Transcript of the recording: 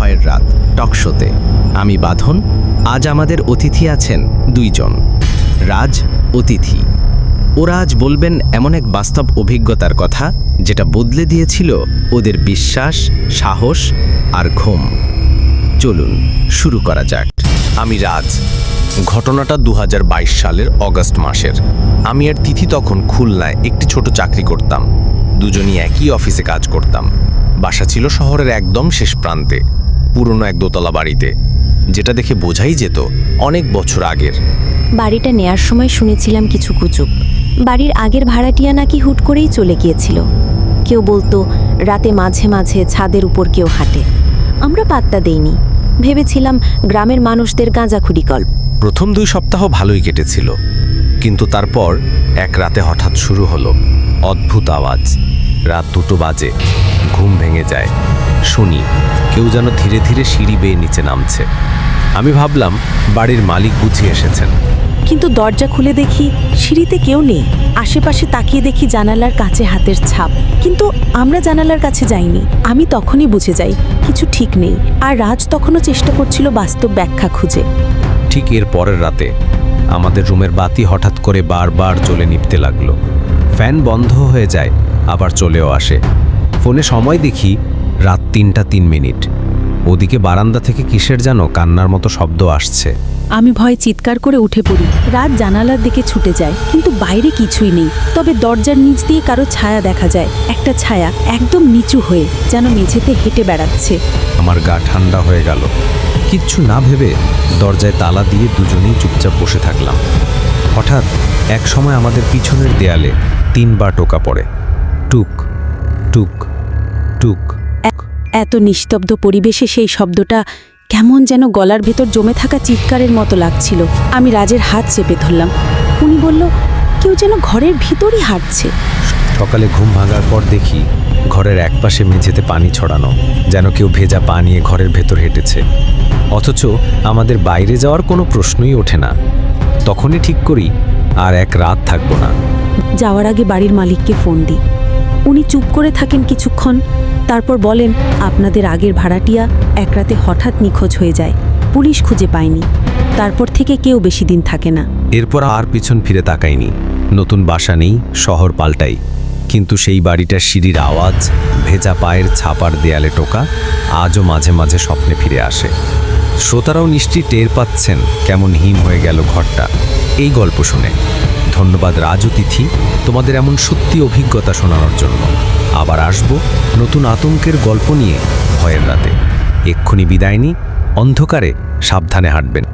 ভয়ের রাত টকশোতে আমি বাঁধন, আজ আমাদের অতিথি আছেন দুইজন। রাজ, অতিথি। ওরা আজ বলবেন এমন এক বাস্তব অভিজ্ঞতার কথা, যেটা বদলে দিয়েছিল ওদের বিশ্বাস, সাহস আর ঘুম। চলুন, শুরু করা যাক। আমি রাজ। ঘটনাটা দু হাজার বাইশ সালের অগস্ট মাসের। আমি আর তিথি তখন খুলনায় একটি ছোট চাকরি করতাম। দুজনই একই অফিসে কাজ করতাম। বাসা ছিল শহরের একদম শেষ প্রান্তে। পুরনো এক দোতলা বাড়িতে যেটা দেখে বোঝাই যেত অনেক বছর আগের। বাড়িটা নেয়ার সময় শুনেছিলাম কিছু কুচুপ বাড়ির আগের ভাড়াটিয়া নাকি হুট করেই চলে গিয়েছিল। কেউ বলতো রাতে মাঝে মাঝে ছাদের উপর কেউ হাঁটে। আমরা পাত্তা দেইনি। ভেবেছিলাম গ্রামের মানুষদের গাঁজাখুরি গল্প। প্রথম দুই সপ্তাহ ভালোই কেটেছিল। কিন্তু তারপর এক রাতে হঠাৎ শুরু হলো অদ্ভুত আওয়াজ। রাত দুটো বাজে। ঘুম ভেঙে যায়। শুনি কেউ যেন ধীরে ধীরে সিঁড়ি বেয়ে নিচে নামছে। আমি ভাবলাম বাড়ির মালিক বুঝি এসেছেন। কিন্তু দরজা খুলে দেখি সিঁড়িতে কেউ নেই। আশেপাশে তাকিয়ে দেখি জানালার কাছে হাতের ছাপ। কিন্তু আমরা জানালার কাছে যাইনি। আমি তখনই বুঝে যাই কিছু ঠিক নেই। আর রাজ তখনও চেষ্টা করছিল বাস্তব ব্যাখ্যা খুঁজে। ঠিক এর পরের রাতে আমাদের রুমের বাতি হঠাৎ করে বারবার চলে নিভতে লাগল। ফ্যান বন্ধ হয়ে যায় আবার চলেও আসে। ফোনে সময় দেখি রাত তিনটা তিন মিনিট। ওদিকে বারান্দা থেকে কিসের যেন কান্নার মতো শব্দ আসছে। আমি ভয়ে চিৎকার করে উঠে পড়ি। রাত জানালার দিকে ছুটে যায় কিন্তু বাইরে কিছুই নেই। তবে দরজার নিচ দিয়ে কারও ছায়া দেখা যায়। একটা ছায়া একদম নিচু হয়ে যেন মেঝেতে হেঁটে বেড়াচ্ছে। আমার গা ঠান্ডা হয়ে গেল। কিচ্ছু না ভেবে দরজায় তালা দিয়ে দুজনেই চুপচাপ বসে থাকলাম। হঠাৎ এক সময় আমাদের পিছনের দেয়ালে তিনবার টোকা পড়ে। টুক টুক টুক। এত নিস্তব্ধ পরিবেশে সেই শব্দটা কেমন যেন গলার ভেতর জমে থাকা চিৎকারের মতো লাগছিল। আমি রাজের হাত চেপে ধরলাম। উনি বলল কেউ যেন ঘরের ভিতরই হাঁটছে। সকালে ঘুম ভাঙার পর দেখি ঘরের একপাশে মেঝেতে পানি ছড়ানো যেন কেউ ভেজা পা নিয়ে ঘরের ভেতর হেঁটেছে। অথচ আমাদের বাইরে যাওয়ার কোনো প্রশ্নই ওঠে না। তখনই ঠিক করি আর এক রাত থাকব না। যাওয়ার আগে বাড়ির মালিককে ফোন দিই। উনি চুপ করে থাকেন কিছুক্ষণ, তারপর বলেন, আপনাদের আগের ভাড়াটিয়া এক রাতে হঠাৎ নিখোঁজ হয়ে যায়। পুলিশ খুঁজে পায়নি। তারপর থেকে কেউ বেশি দিন থাকে না। এরপর আর পিছন ফিরে তাকায়নি। নতুন বাসা নেই, শহর পাল্টাই। কিন্তু সেই বাড়িটার সিঁড়ির আওয়াজ, ভেজা পায়ের ছাপার দেয়ালে টোকা, আজও মাঝে মাঝে স্বপ্নে ফিরে আসে। শ্রোতারাও নিশ্চয়ই টের পাচ্ছেন কেমন হিম হয়ে গেল ঘরটা। এই গল্প শুনে। ধন্যবাদ রাজ তিথি তোমাদের এমন সত্যি অভিজ্ঞতা শোনানোর জন্য। আবার আসব নতুন আতঙ্কের গল্প নিয়ে ভয়ের রাতে। এক্ষুনি বিদায় নি অন্ধকারে সাবধানে হাঁটবেন।